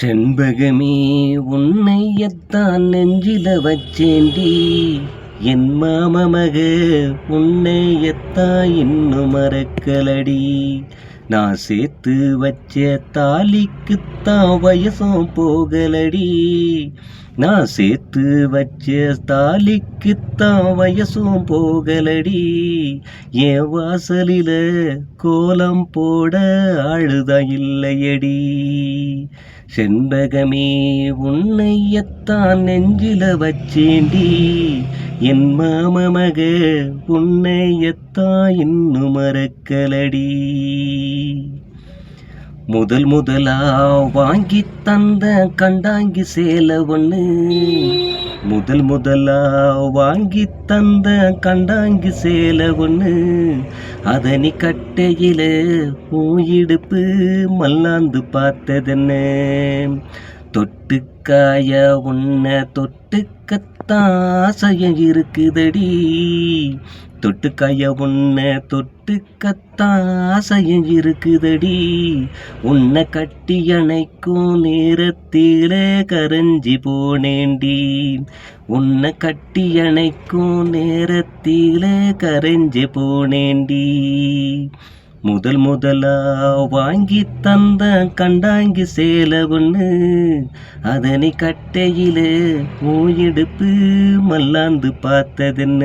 செண்பகமே உன்னை எத்தான் நெஞ்சில வச்சேண்டி. என் மாம மக உன்னை எத்தா இன்னும் மறக்கலடி. நான் சேர்த்து வச்ச தாலிக்குத்தான் வயசும் போகலடி. நான் சேர்த்து வச்ச தாலிக்குத்தான் வயசும் போகலடி. என் வாசலில கோலம் போட அழுதா இல்லையடி. செண்பகமே உன்னையத்தான் நெஞ்சில வச்சேண்டி. என் மாமமக உன்னையத்தான் இன்னும் மறக்கலடி. முதல் முதலா வாங்கி தந்த கண்டாங்கி சேலை ஒன்று முதல் முதலா வாங்கி தந்த கண்டாங்கி சேலை ஒன்று அதனி கட்டையில இடுப்பு மல்லாந்து பார்த்ததென்ன? தொட்டுக்காய உன்னை தொட்டுக்கத்தான் ஆசையம் இருக்குதடி. தொட்டுக்காய உன்னை தொட்டுக்கத்தான் ஆசையம் இருக்குதடி. உன்னை கட்டி அணைக்கும் நேரத்தில கரைஞ்சி போனேண்டி உன்னை கட்டி அணைக்கும் நேரத்தில கரைஞ்சி போனேண்டி முதல் முதலா வாங்கி தந்த கண்டாங்கி சேலை ஒன்று அதனை கட்டையில ஓயெடுப்பு மல்லாந்து பார்த்ததென்ன.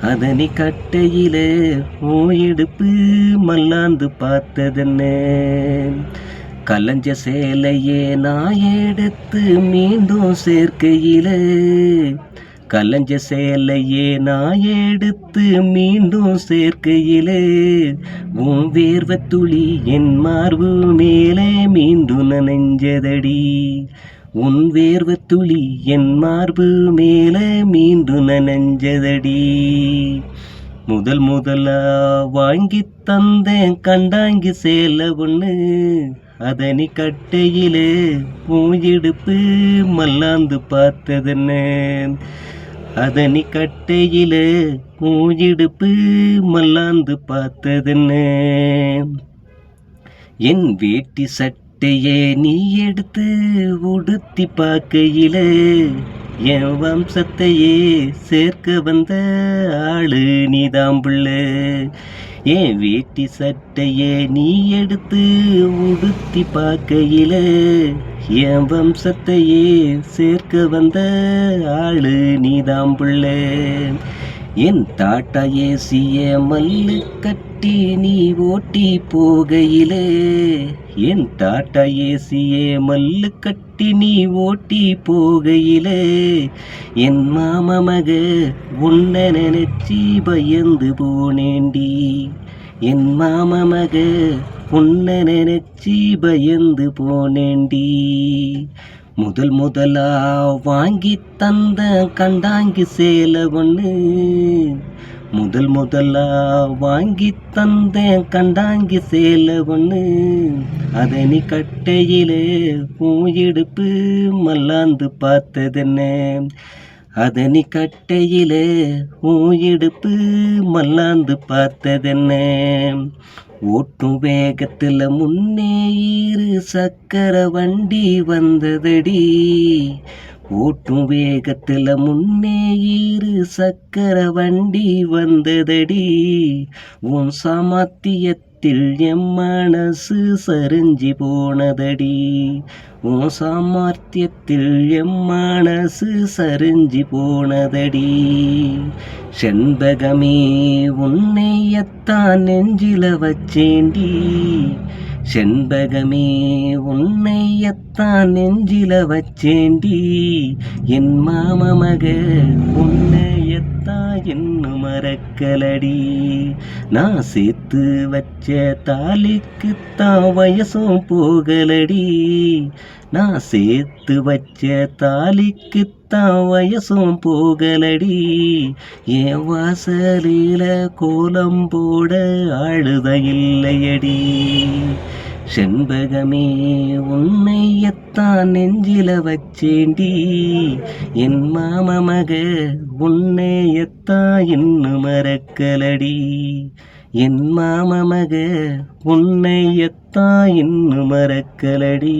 அதனை கட்டையில ஓயெடுப்பு மல்லாந்து பார்த்ததென்ன. கலஞ்ச சேலையே நான் எடுத்து மீண்டும் சேர்க்கையிலே கலஞ்ச சேலையே நான் எடுத்து மீண்டும் சேர்க்கையிலே உன் வேர்வ துளி என் மார்பு மேலே மீண்டும் நனைஞ்சதடி. உன் வேர்வ துளி என் மார்பு மேலே மீண்டும் நனைஞ்சதடி. முதல் முதலா வாங்கி தந்தேன் கண்டாங்கி சேல ஒன்று அதனி கட்டையிலே பூயிடுப்பு மல்லாந்து பார்த்ததுன்னு? அதனி கட்டையில மூஞ்சிடுப்பு மல்லாந்து பார்த்ததென்ன? என் வேட்டி சட்டையே நீ எடுத்து உடுத்தி பார்க்கையில என் வம்சத்தையே சேர்க்க வந்த ஆளு நீதாம்புள்ள ஏன் என் வேட்டி சட்டையே நீ எடுத்து உடுத்தி பார்க்கையில என் வம்சத்தையே சேர்க்க வந்த ஆளு நீதாம் புள்ள. என் தாட்டா ஏசிய மல்லு கட்டி நீ ஓட்டி போகையிலே. என் டாட்டா ஏசியே மல்லு கட்டி நீ ஓட்டி போகையிலே. என் மாம மக உன்னை நினைச்சி பயந்து போனேண்டி என் மாம மக உன்னை நினைச்சி பயந்து போனேண்டி முதல் முதலா வாங்கி தந்த கண்டாங்கி சேலை ஒன்று முதல் முதலா வாங்கி தந்த கண்டாங்கி சேலை ஒன்று அதனி கட்டையிலே இடுப்பு மல்லாந்து பார்த்ததென்ன? அதனி கட்டையிலே இடுப்பு மல்லாந்து பார்த்ததென்ன? ஓட்டும் வேகத்துல முன்னே இரு சக்கர வண்டி வந்ததடி. ஓட்டும் வேகத்துல முன்னே இரு சக்கர வண்டி வந்ததடி. உன் சாமர்த்தியத்தில் என் மனசு சரிஞ்சு போனதடி. உன் சாமர்த்தியத்தில் என் மனசு சரிஞ்சு போனதடி. செண்பகமே உன்னையத்தான் நெஞ்சில வச்சேண்டி. செண்பகமே உன்னையத்தான் நெஞ்சில வச்சேண்டி. என் மாம மக உன்னையத்தான் என்னும் மறக்கலடி. நான் சேர்த்து வச்ச தாலிக்குத்தான் வயசும் போகலடி. நான் சேர்த்து வச்ச தாலிக்குத்தான் வயசும் போகலடி. என் வாசலில கோலம் போட அழுத இல்லையடி. செண்பகமே உன்னை எத்தான் நெஞ்சில வச்சேண்டி. என் மாம மக உன்னை எத்தான் இன்னும் மறக்கலடி. என் மாம மக உன்னை எத்தான் இன்னும் மறக்கலடி.